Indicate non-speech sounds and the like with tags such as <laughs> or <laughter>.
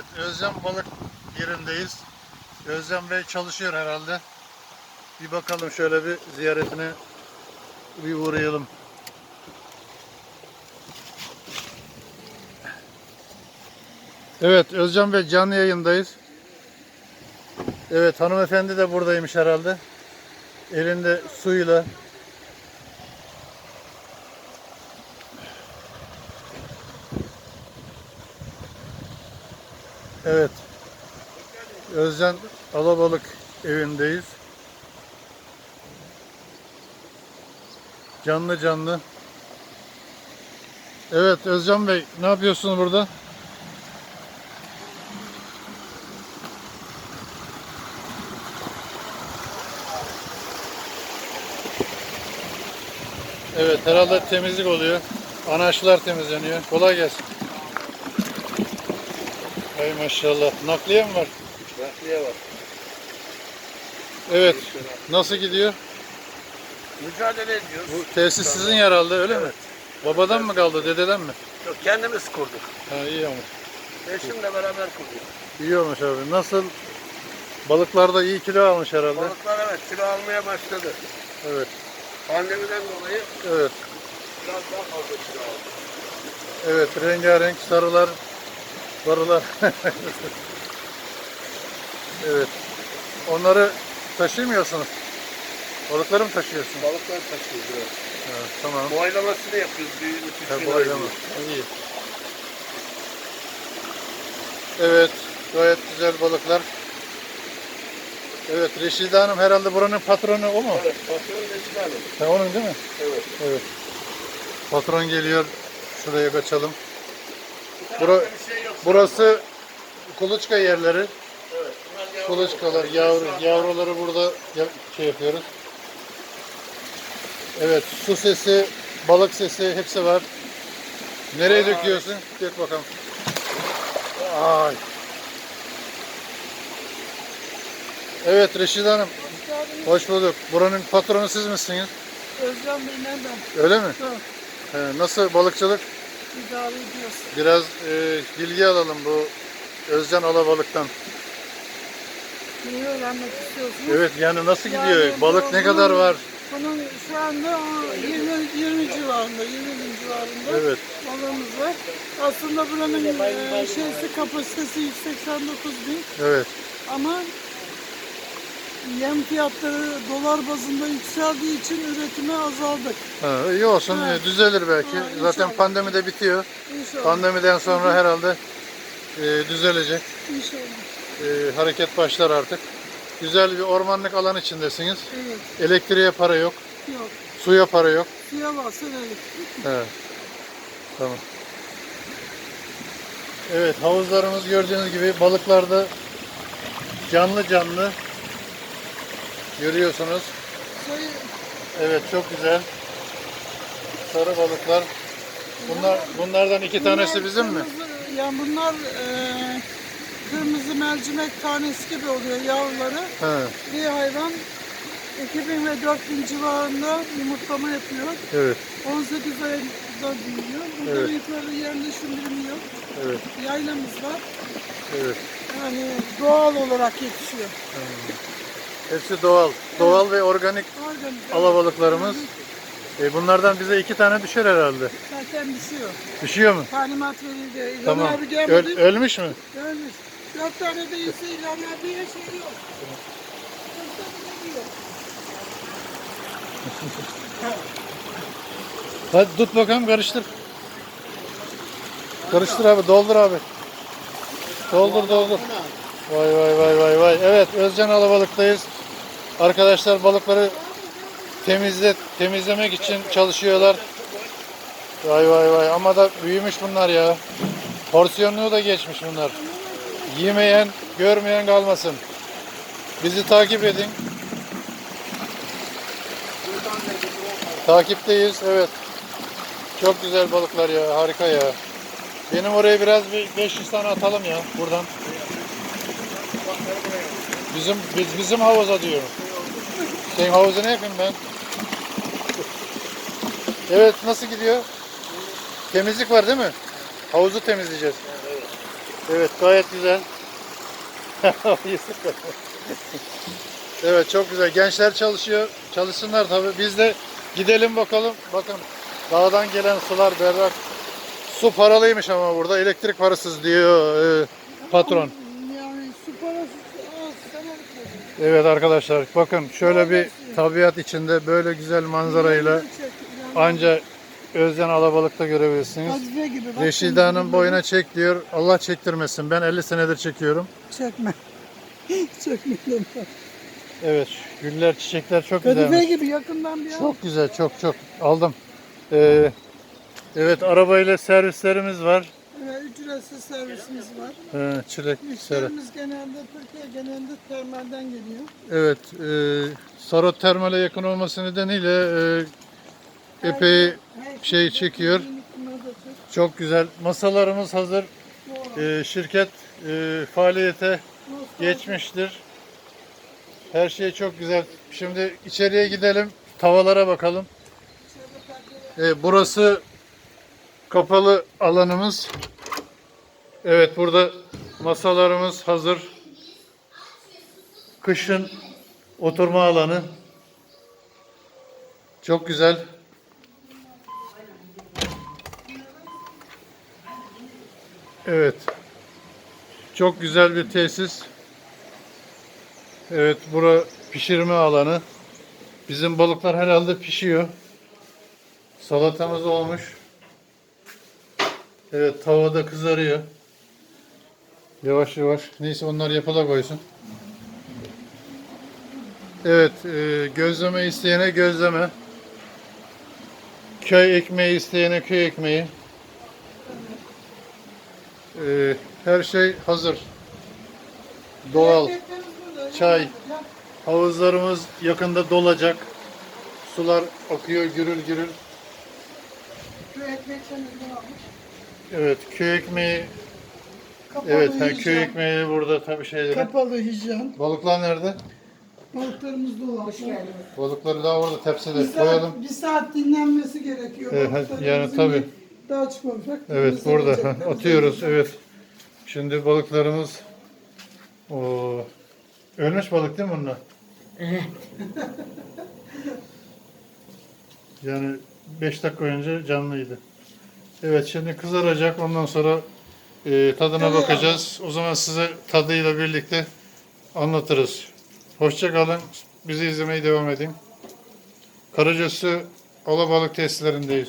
Evet, Özlem balık yerindeyiz. Özlem Bey çalışıyor herhalde. Bir bakalım şöyle bir ziyaretine bir uğrayalım. Evet, Özcan Bey canlı yayındayız. Evet, hanımefendi de buradaymış herhalde. Elinde suyla. Evet. Özcan Alabalık evindeyiz. Canlı canlı. Evet Özcan Bey ne yapıyorsunuz burada? Evet herhalde temizlik oluyor. Anaçlar temizleniyor. Kolay gelsin. Hay maşallah. Nakliye mi var? Nakliye var. Evet. Nasıl gidiyor? Mücadele ediyoruz. Bu tesis sizin herhalde öyle mi? Babadan mı kaldı, dededen mi? Yok, kendimiz kurduk. Ha iyi olmuş. Eşimle beraber kurduk. İyi olmuş abi. Nasıl? Balıklar da iyi kilo almış herhalde. Balıklar evet kilo almaya başladı. Evet. Pandemiden dolayı Evet. biraz daha fazla kilo aldı. Evet. Rengarenk sarılar, barılar. evet. Onları taşımıyorsunuz. Balıkları mı taşıyorsunuz? Balıklar taşıyoruz evet. Evet, tamam. Boylamasını yapıyoruz. Büyüğünü küçüğünü boylama. İyi. Evet, gayet güzel balıklar. Evet, Reşide Hanım herhalde buranın patronu o mu? Evet, patron Reşit Hanım. Ha, onun değil mi? Evet. Evet. Patron geliyor. Şuraya kaçalım. Bu Bura- şey yok. Burası kuluçka yerleri. Evet. yavru. Kuluçkalar, yavru, yavruları burada şey yapıyoruz. Evet, su sesi, balık sesi hepsi var. Nereye döküyorsun? Dök bakalım. Ay. Evet Reşit Hanım, hoş bulduk. Buranın patronu siz misiniz? Özlem Bey nereden? Öyle mi? Yok, He, nasıl balıkçılık? Biraz e, bilgi alalım bu Özcan Alabalık'tan. Neyi öğrenmek istiyorsunuz? Evet yani nasıl gidiyor? Yani Balık bu- ne kadar var? Bunun şu anda 20, 20 civarında, 20 bin civarında Evet. balığımız var. Aslında buranın e, şeysi kapasitesi 189 bin Evet. ama yem fiyatları dolar bazında yükseldiği için üretimi azaldık. Ha, iyi olsun. Ha. e, Düzelir belki. Ha, Zaten inşallah. pandemi de bitiyor. İnşallah. Pandemiden sonra herhalde e, düzelecek. İnşallah. E, hareket başlar artık. Güzel bir ormanlık alan içindesiniz. Evet. Elektriğe para yok. Yok. Suya para yok. Suya verir. Evet. Tamam. Evet havuzlarımız gördüğünüz gibi balıklarda canlı canlı görüyorsunuz. Evet çok güzel. Sarı balıklar. Bunlar bunlardan iki tanesi bizim mi? kırmızı- Yani bunlar e, kırmızı mercimek tanesi gibi oluyor yavruları. He, Bir hayvan 2000 ve 4000 civarında yumurtlama yapıyor. evet, 18 ayda büyüyor. Burada Evet. yukarı yerleşimlerimi yok. evet, Yaylamız var. evet. Yani doğal olarak yetişiyor. Hepsi doğal. Doğal ve organik Organik. alabalıklarımız. E, bunlardan bize iki tane düşer herhalde. Zaten düşüyor. Düşüyor mu? Talimat verildi. İlhan Tamam. abi Öl- gelmedi. ölmüş mü? Gelmiş. Dört tane değilse İlhan abiye şey yok. Dört tane. <laughs> Hadi tut bakalım karıştır. Karıştır abi doldur abi. Doldur doldur. Vay vay vay vay vay. Evet Özcan Alabalık'tayız. Arkadaşlar balıkları temizle temizlemek için çalışıyorlar. Vay vay vay ama da büyümüş bunlar ya. Porsiyonluğu da geçmiş bunlar. Yemeyen, görmeyen kalmasın. Bizi takip edin. Takipteyiz. Evet. Çok güzel balıklar ya. Harika ya. Benim oraya biraz bir 500 tane atalım ya buradan. Bizim biz, bizim havuza diyorum. Senin havuzuna yakın ben. Evet nasıl gidiyor? Temizlik var değil mi? Havuzu temizleyeceğiz. Evet gayet güzel. <laughs> evet çok güzel. Gençler çalışıyor. Çalışsınlar tabii. Biz de gidelim bakalım. Bakın dağdan gelen sular berrak. Su paralıymış ama burada elektrik parasız diyor e, patron. Yani su parası az senelik verir. Evet arkadaşlar bakın şöyle bir tabiat içinde böyle güzel manzarayla Çek, yani anca Özden Alabalık'ta görebilirsiniz. Hazife gibi. bak Reşide Hanım boyuna çek diyor. Allah çektirmesin. Ben 50 senedir çekiyorum. Çekme. Çekme. Evet güller çiçekler çok Kadife güzelmiş. gibi yakından bir al. Çok güzel çok çok aldım. Ee, evet arabayla servislerimiz var. Ücretsiz servisimiz var. Ee, çilek. Müşterimiz genelde Türkiye genelinde termalden geliyor. Evet e, Sarot Termal'e yakın olması nedeniyle e, epey Her şey çekiyor. Çok güzel. Masalarımız hazır. Ee, şirket e, faaliyete geçmiştir. Her şey çok güzel. Şimdi içeriye gidelim. Tavalara bakalım. Ee, burası kapalı alanımız. Evet burada masalarımız hazır. Kışın oturma alanı. Çok güzel. Evet. Çok güzel bir tesis. Evet, bura pişirme alanı. Bizim balıklar herhalde pişiyor. Salatamız olmuş. Evet, tavada kızarıyor. Yavaş yavaş. Neyse onlar yapıla koysun. Evet, e, gözleme isteyene gözleme. Köy ekmeği isteyene köy ekmeği. E, her şey hazır. Doğal. Çay. Havuzlarımız yakında dolacak. Sular akıyor gürül gürül. Ekmeklerimizden almış. Evet, köy ekmeği. Kapalı Evet, ha, köy hijyen. ekmeği burada tabii şeyleri. Kapalı hijyen. Balıklar nerede? Balıklarımız dolapta. Balıkları daha orada Bir tepside koyalım. saat, bir saat dinlenmesi gerekiyor. Evet, Balıklarımızın yani tabii. Daha çıkmayacak. Evet, burada atıyoruz. Evet. Şimdi balıklarımız o ölmüş balık değil mi bunlar? Yani 5 dakika önce canlıydı. Evet şimdi kızaracak. Ondan sonra e, tadına bakacağız. O zaman size tadıyla birlikte anlatırız. Hoşça kalın. Bizi izlemeye devam edin. Karacasu Alabalık testlerindeyiz.